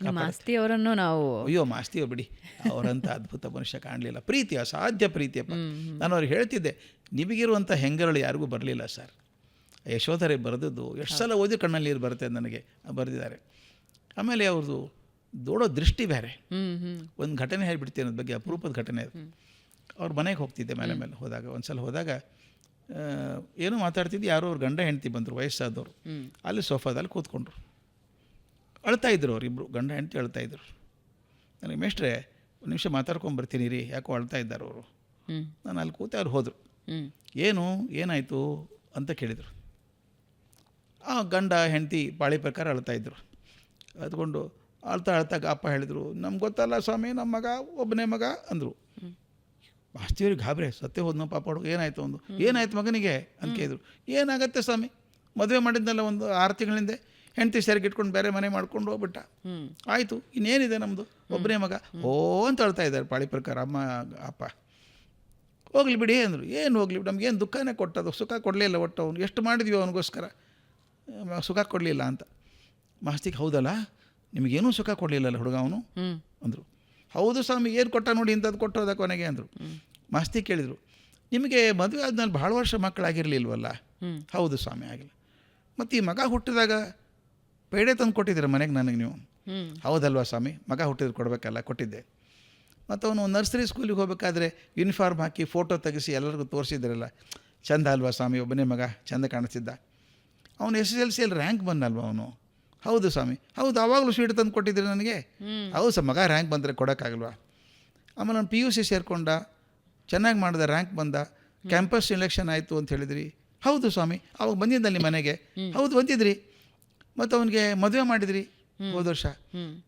ನಿಮ್ಮ ಆಸ್ತಿಯವರನ್ನು ನಾವು ಅಯ್ಯೋ ಮಾಸ್ತಿ ಬಿಡಿ. ಅವರಂಥ ಅದ್ಭುತ ಮನುಷ್ಯ ಕಾಣಲಿಲ್ಲ. ಪ್ರೀತಿ ಅಸಾಧ್ಯ ಪ್ರೀತಿಯಪ್ಪ ನಾನು ಅವ್ರಿಗೆ ಹೇಳ್ತಿದ್ದೆ ನಿಮಗಿರುವಂಥ ಹೆಂಗರಳು ಯಾರಿಗೂ ಬರಲಿಲ್ಲ ಸರ್. ಯಶೋಧರೆ ಬರೆದದ್ದು ಎಷ್ಟು ಸಲ ಓದಿ ಕಣ್ಣಲ್ಲಿ ನೀರು ಬರುತ್ತೆ ನನಗೆ ಬರೆದಿದ್ದಾರೆ. ಆಮೇಲೆ ಅವ್ರದ್ದು ದೊಡೋ ದೃಷ್ಟಿ ಬೇರೆ. ಒಂದು ಘಟನೆ ಹೇಳಿಬಿಡ್ತೀನಿ ಅನ್ನೋದು ಬಗ್ಗೆ ಅಪರೂಪದ ಘಟನೆ ಅದು. ಅವ್ರ ಮನೆಗೆ ಹೋಗ್ತಿದ್ದೆ ಮೇಲೆ ಮೇಲೆ ಹೋದಾಗ ಒಂದು ಸಲ ಹೋದಾಗ ಏನೋ ಮಾತಾಡ್ತಿದ್ದು ಯಾರೋ ಅವ್ರ ಗಂಡ ಹೆಂಡತಿ ಬಂದರು ವಯಸ್ಸಾದವರು. ಅಲ್ಲಿ ಸೋಫಾದಲ್ಲಿ ಕೂತ್ಕೊಂಡ್ರು. ಅಳ್ತಾ ಇದ್ರು ಅವರಿಬ್ಬರು ಗಂಡ ಹೆಂಡತಿ ಅಳ್ತಾ ಇದ್ರು. ನನಗೆ ಮೇಷ್ಟ್ರೆ ಒಂದು ನಿಮಿಷ ಮಾತಾಡ್ಕೊಂಡು ಬರ್ತೀನಿ ರೀ ಯಾಕೋ ಅಳ್ತಾ ಇದ್ದಾರೆ ಅವರು. ನಾನು ಅಲ್ಲಿ ಕೂತೆ ಅವ್ರು ಹೋದರು. ಏನು ಏನಾಯಿತು? ಅಂತ ಕೇಳಿದರು. ಆ ಗಂಡ ಹೆಂಡತಿ ಪಾಳಿ ಪ್ರಕಾರ ಅಳ್ತಾ ಇದ್ದರು ಅದ್ಕೊಂಡು ಅಳ್ತಾ ಅಳ್ತಾ ಅಪ್ಪ ಹೇಳಿದರು ನಮ್ಗೆ ಗೊತ್ತಲ್ಲ ಸ್ವಾಮಿ ನಮ್ಮ ಮಗ ಒಬ್ಬನೇ ಮಗ ಅಂದರು. ಆಶ್ಚರ್ಯ ಗಾಬರಿ ಸತ್ಯ ಹೋದ್ನ ಪಾಪ ಹುಡುಗ ಏನಾಯಿತು ಒಂದು ಏನಾಯ್ತು ಮಗನಿಗೆ? ಅಂತ ಕೇಳಿದ್ರು. ಏನಾಗತ್ತೆ ಸ್ವಾಮಿ? ಮದುವೆ ಮಾಡಿದ್ನಲ್ಲ ಒಂದು ಆರು ತಿಂಗಳಿಂದ ಹೆಂಡತಿ ಸೆರಗಿಟ್ಕೊಂಡು ಇಟ್ಕೊಂಡು ಬೇರೆ ಮನೆ ಮಾಡ್ಕೊಂಡು ಹೋಗ್ಬಿಟ್ಟ. ಆಯಿತು, ಇನ್ನೇನಿದೆ ನಮ್ಮದು ಒಬ್ಬನೇ ಮಗ. ಓ ಅಂತ ಹೇಳ್ತಾ ಇದ್ದಾರೆ ಪಾಳಿ ಪ್ರಕಾರ ಅಮ್ಮ, ಅಪ್ಪ. ಹೋಗ್ಲಿ ಬಿಡಿ ಅಂದರು. ಏನು ಹೋಗ್ಲಿ ಬಿಡಿ ಏನು ದುಃಖನೇ ಕೊಟ್ಟದು ಸುಖ ಕೊಡಲಿಲ್ಲ ಒಟ್ಟು ಅವ್ನು. ಎಷ್ಟು ಮಾಡಿದ್ವಿ ಅವನಿಗೋಸ್ಕರ? ಸುಖ ಕೊಡಲಿಲ್ಲ ಅಂತ. ಮಾಸ್ತಿಗೆ, ಹೌದಲ್ಲ? ನಿಮಗೇನೂ ಸುಖ ಕೊಡಲಿಲ್ಲಲ್ಲ ಹುಡುಗ ಅವನು? ಅಂದರು. ಹೌದು ಸ್ವಾಮಿ, ಏನು ಕೊಟ್ಟ ನೋಡಿ ಇಂಥದ್ದು ಕೊಟ್ಟೋದ ಕೊನೆಗೆ ಅಂದರು. ಮಾಸ್ತಿ ಕೇಳಿದರು. ನಿಮಗೆ ಮದುವೆ ಆದ್ಮೇಲೆ ಭಾಳ ವರ್ಷ ಮಕ್ಕಳಾಗಿರಲಿಲ್ವಲ್ಲ? ಹೌದು ಸ್ವಾಮಿ, ಆಗಿಲ್ಲ. ಮತ್ತು ಈ ಮಗ ಹುಟ್ಟಿದಾಗ ಪೇಡೆ ತಂದು ಕೊಟ್ಟಿದ್ದೀರ ಮನೆಗೆ ನನಗೆ ನೀವು? ಹೌದಲ್ವಾ ಸ್ವಾಮಿ? ಮಗ ಹುಟ್ಟಿದ್ರು ಕೊಡಬೇಕಲ್ಲ ಕೊಟ್ಟಿದ್ದೆ. ಮತ್ತು ಅವನು ನರ್ಸರಿ ಸ್ಕೂಲಿಗೆ ಹೋಗಬೇಕಾದ್ರೆ ಯೂನಿಫಾರ್ಮ್ ಹಾಕಿ ಫೋಟೋ ತೆಗೆಸಿ ಎಲ್ಲರಿಗೂ ತೋರಿಸಿದ್ರಲ್ಲ. ಚಂದ ಅಲ್ವಾ ಸ್ವಾಮಿ ಒಬ್ಬನೇ ಮಗ ಚಂದ ಕಾಣಿಸಿದ್ದ ಅವನು ಎಸ್ ಎಸ್ ಎಲ್ ಸಿಯಲ್ಲಿ ರ್ಯಾಂಕ್ ಬಂದಲ್ವ ಅವನು? ಹೌದು ಸ್ವಾಮಿ ಹೌದು ಆವಾಗಲೂ ಸ್ವೀಟ್ ತಂದು ಕೊಟ್ಟಿದ್ದೀರಿ ನನಗೆ? ಹೌದು ಸರ್ ಮಗ ರ್ಯಾಂಕ್ ಬಂದರೆ ಕೊಡೋಕ್ಕಾಗಲ್ವಾ? ಆಮೇಲೆ ನಾನು ಪಿ ಯು ಸಿ ಸೇರಿಕೊಂಡ ಚೆನ್ನಾಗಿ ಮಾಡಿದ ರ್ಯಾಂಕ್ ಬಂದ ಕ್ಯಾಂಪಸ್ ಎಲೆಕ್ಷನ್ ಆಯಿತು ಅಂತ ಹೇಳಿದ್ರಿ. ಹೌದು ಸ್ವಾಮಿ ಅವಾಗ ಬಂದಿದ್ದಲ್ಲಿ ಮನೆಗೆ? ಹೌದು ಬಂದಿದ್ರಿ. ಮತ್ತು ಅವನಿಗೆ ಮದುವೆ ಮಾಡಿದ್ರಿ ಹೋದ ವರ್ಷ.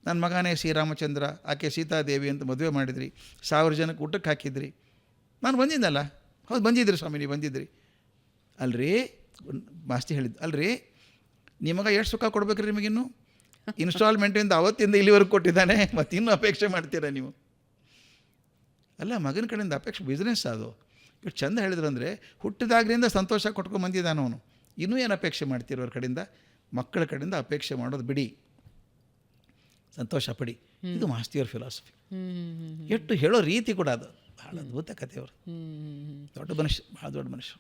ನನ್ನ ಮಗನೇ ಶ್ರೀರಾಮಚಂದ್ರ ಆಕೆ ಸೀತಾದೇವಿ ಅಂತ ಮದುವೆ ಮಾಡಿದ್ರಿ. ಸಾವಿರ ಜನಕ್ಕೆ ಊಟಕ್ಕೆ ಹಾಕಿದ್ರಿ. ನಾನು ಬಂದಿದ್ದಲ್ಲ ಹೌದು ಬಂದಿದ್ರಿ ಸ್ವಾಮಿ ನೀವು ಬಂದಿದ್ರಿ. ಅಲ್ರಿ ಮಾಸ್ತಿ ಹೇಳಿದ್ದು ಅಲ್ರಿ ನಿಮಗೆ ಎಷ್ಟು ಸುಖ ಕೊಡ್ಬೇಕ್ರಿ ನಿಮಗಿನ್ನು? ಇನ್ಸ್ಟಾಲ್ಮೆಂಟಿಂದ ಅವತ್ತಿಂದ ಇಲ್ಲಿವರೆಗೂ ಕೊಟ್ಟಿದ್ದಾನೆ ಮತ್ತು ಇನ್ನೂ ಅಪೇಕ್ಷೆ ಮಾಡ್ತೀರಾ ನೀವು? ಅಲ್ಲ ಮಗನ ಕಡೆಯಿಂದ ಅಪೇಕ್ಷೆ ಬಿಸ್ನೆಸ್ ಅದು. ಇಟ್ ಚಂದ ಹೇಳಿದ್ರಂದರೆ ಹುಟ್ಟಿದಾಗ್ರಿಂದ ಸಂತೋಷ ಕೊಟ್ಕೊಂಡು ಬಂದಿದ್ದಾನೆ ಅವನು ಇನ್ನೂ ಏನು ಅಪೇಕ್ಷೆ ಮಾಡ್ತೀರೋ ಅವ್ರ ಕಡೆಯಿಂದ? ಮಕ್ಕಳ ಕಡೆಯಿಂದ ಅಪೇಕ್ಷೆ ಮಾಡೋದು ಬಿಡಿ. ಸಂತೋಷ ಪಡಿ. ಇದು ಮಾಸ್ತಿಯವ್ರ ಫಿಲಾಸಫಿ ಎಷ್ಟು ಹೇಳೋ ರೀತಿ ಕೂಡ ಅದು. ಭಾಳ ಅದ್ಭುತ ಕಥೆಯವರು ದೊಡ್ಡ ಮನುಷ್ಯ ಭಾಳ ದೊಡ್ಡ ಮನುಷ್ಯ.